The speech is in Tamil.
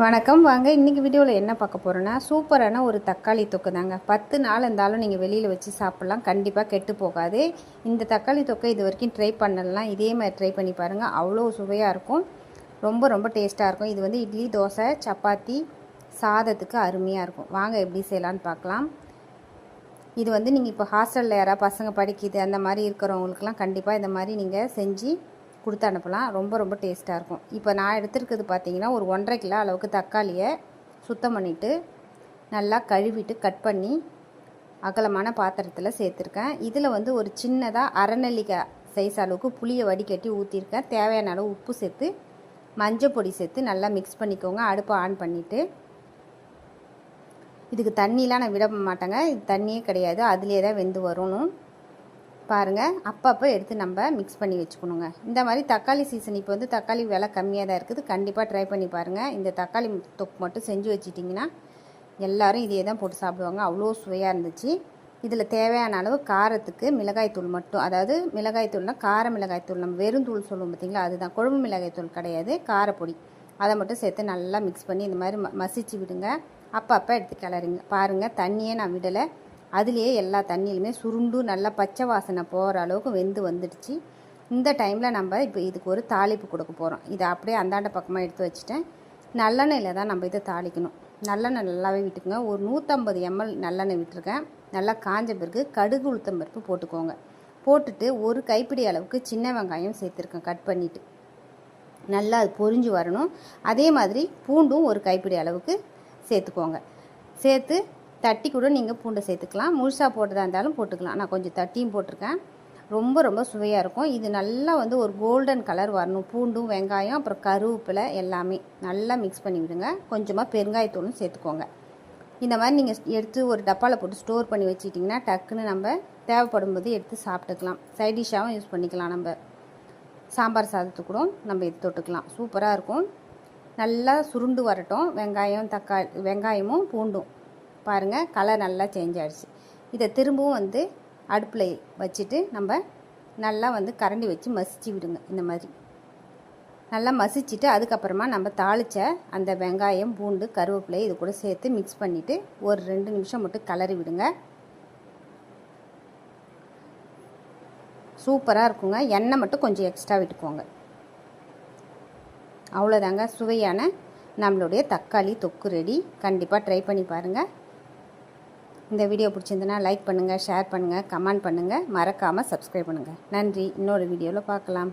வணக்கம். வாங்க இன்றைக்கி வீடியோவில் என்ன பார்க்க போகிறோன்னா சூப்பரான ஒரு தக்காளி தொக்கு தாங்க. பத்து நாள் இருந்தாலும் நீங்கள் வெளியில் வச்சு சாப்பிட்லாம். கண்டிப்பாக கெட்டு போகாது. இந்த தக்காளி தொக்கை இது வரைக்கும் ட்ரை பண்ணலாம் இதே மாதிரி ட்ரை பண்ணி பாருங்கள் அவ்வளோ சுவையாக இருக்கும். ரொம்ப ரொம்ப டேஸ்ட்டாக இருக்கும். இது வந்து இட்லி தோசை சப்பாத்தி சாதத்துக்கு அருமையாக இருக்கும். வாங்க எப்படி செய்யலான்னு பார்க்கலாம். இது வந்து நீங்கள் இப்போ ஹாஸ்டலில் யாராவது பசங்க படிக்குது அந்த மாதிரி இருக்கிறவங்களுக்குலாம் கண்டிப்பாக இந்த மாதிரி நீங்கள் செஞ்சு கொடுத்து அனுப்பலாம். ரொம்ப ரொம்ப டேஸ்ட்டாக இருக்கும். இப்போ நான் எடுத்துருக்கிறது பார்த்தீங்கன்னா ஒரு ஒன்றரை கிலோ அளவுக்கு தக்காளியை சுத்தம் பண்ணிவிட்டு நல்லா கழுவிட்டு கட் பண்ணி அகலமான பாத்திரத்தில் சேர்த்துருக்கேன். இதில் வந்து ஒரு சின்னதாக அரைநெல்லிக்காய் சைஸ் அளவுக்கு புளியை வடிகட்டி ஊற்றிருக்கேன் தேவையான அளவு உப்பு சேர்த்து மஞ்சள் பொடி சேர்த்து நல்லா மிக்ஸ் பண்ணிக்கோங்க. அடுப்பை ஆன் பண்ணிவிட்டு இதுக்கு தண்ணிலாம் நான் விட மாட்டேங்க. இது தண்ணியே கிடையாது. அதுலேயே தான் வெந்து வரணும். பாருங்கள் அப்பப்போ எடுத்து நம்ம மிக்ஸ் பண்ணி வச்சுக்கணுங்க. இந்த மாதிரி தக்காளி சீசன் இப்போ வந்து தக்காளி விலை கம்மியாக தான் இருக்குது. கண்டிப்பாக ட்ரை பண்ணி பாருங்கள் இந்த தக்காளி தொக்கு மட்டும் செஞ்சு வச்சிட்டிங்கன்னா எல்லோரும் இதே தான் போட்டு சாப்பிடுவாங்க. அவ்வளோ சுவையாக இருந்துச்சு. இதில் தேவையான அளவு காரத்துக்கு மிளகாய்த்தூள் மட்டும் அதாவது மிளகாய்த்தூள்னால் கார மிளகாய்த்தூள் நம்ம வெறும் தூள் சொல்லுவோம் பார்த்திங்களா அதுதான். குழம்பு மிளகாய்த்தூள் கிடையாது. காரப்பொடி. அதை மட்டும் சேர்த்து நல்லா மிக்ஸ் பண்ணி இந்த மாதிரி ம மசிச்சு விடுங்க. அப்பப்போ எடுத்து கிளறிங்க. பாருங்கள் தண்ணியே நான் விடலை. அதுலேயே எல்லா தண்ணியிலுமே சுருண்டு நல்லா பச்சை வாசனை போகிற அளவுக்கு வெந்து வந்துடுச்சு. இந்த டைமில் நம்ம இப்போ இதுக்கு ஒரு தாளிப்பு கொடுக்க போகிறோம் இதை அப்படியே அந்தாண்ட பக்கமாக எடுத்து வச்சுட்டேன். நல்லெண்ணெயில் தான் நம்ம இதை தாளிக்கணும். நல்லெண்ணெய் நல்லாவே விட்டுக்குங்க. ஒரு நூற்றம்பது எம்எல் நல்லெண்ணெய் விட்டுருக்கேன். நல்லா காஞ்ச பிறகு கடுகு உளுத்தம் பருப்பு போட்டுக்கோங்க. போட்டுட்டு ஒரு கைப்பிடி அளவுக்கு சின்ன வெங்காயம் சேர்த்துருக்கேன் கட் பண்ணிவிட்டு நல்லா அது பொரிஞ்சு வரணும். அதே மாதிரி பூண்டும் ஒரு கைப்பிடி அளவுக்கு சேர்த்துக்கோங்க. சேர்த்து தட்டி கூட நீங்கள் பூண்டை சேர்த்துக்கலாம். முழுசாக போட்டதாக இருந்தாலும் போட்டுக்கலாம். நான் கொஞ்சம் தட்டியும் போட்டிருக்கேன். ரொம்ப ரொம்ப சுவையாக இருக்கும். இது நல்லா வந்து ஒரு கோல்டன் கலர் வரணும். பூண்டும் வெங்காயம் அப்புறம் கருவேப்பிலை எல்லாமே நல்லா மிக்ஸ் பண்ணி விடுங்க. கொஞ்சமாக பெருங்காயத்தூளும் சேர்த்துக்கோங்க. இந்த மாதிரி நீங்கள் எடுத்து ஒரு டப்பாவில் போட்டு ஸ்டோர் பண்ணி வச்சுட்டிங்கன்னா டக்குன்னு நம்ம தேவைப்படும் போது எடுத்து சாப்பிட்டுக்கலாம். சைட் டிஷ்ஷாகவும் யூஸ் பண்ணிக்கலாம் நம்ம. சாம்பார் சாதத்துக்கு கூட நம்ம எடுத்து தொட்டுக்கலாம். சூப்பராக இருக்கும். நல்லா சுருண்டு வரட்டும். வெங்காயம் தக்காளி வெங்காயமும் பூண்டும். பாருங்கள் கலர் நல்லா சேஞ்ச் ஆகிடுச்சு இதை திரும்பவும் வந்து அடுப்பில் வச்சுட்டு நம்ம நல்லா வந்து கரண்டி வச்சு மசிச்சு விடுங்க இந்த மாதிரி. நல்லா மசிச்சுட்டு அதுக்கப்புறமா நம்ம தாளித்த அந்த வெங்காயம் பூண்டு கருவேப்பிலை இது கூட சேர்த்து மிக்ஸ் பண்ணிவிட்டு ஒரு ரெண்டு நிமிஷம் மட்டும் கலரி விடுங்க. சூப்பராக இருக்குங்க. எண்ணெய் மட்டும் கொஞ்சம் எக்ஸ்ட்ரா விட்டுக்கோங்க. அவ்வளோதாங்க சுவையான நம்மளுடைய தக்காளி தொக்கு ரெடி. கண்டிப்பாக ட்ரை பண்ணி பாருங்கள் இந்த வீடியோ பிடிச்சிருந்தனா லைக் பண்ணுங்கள் ஷேர் பண்ணுங்கள் கமெண்ட் பண்ணுங்கள் மறக்காமல் சப்ஸ்கிரைப் பண்ணுங்கள் நன்றி. இன்னொரு வீடியோவில் பார்க்கலாம்.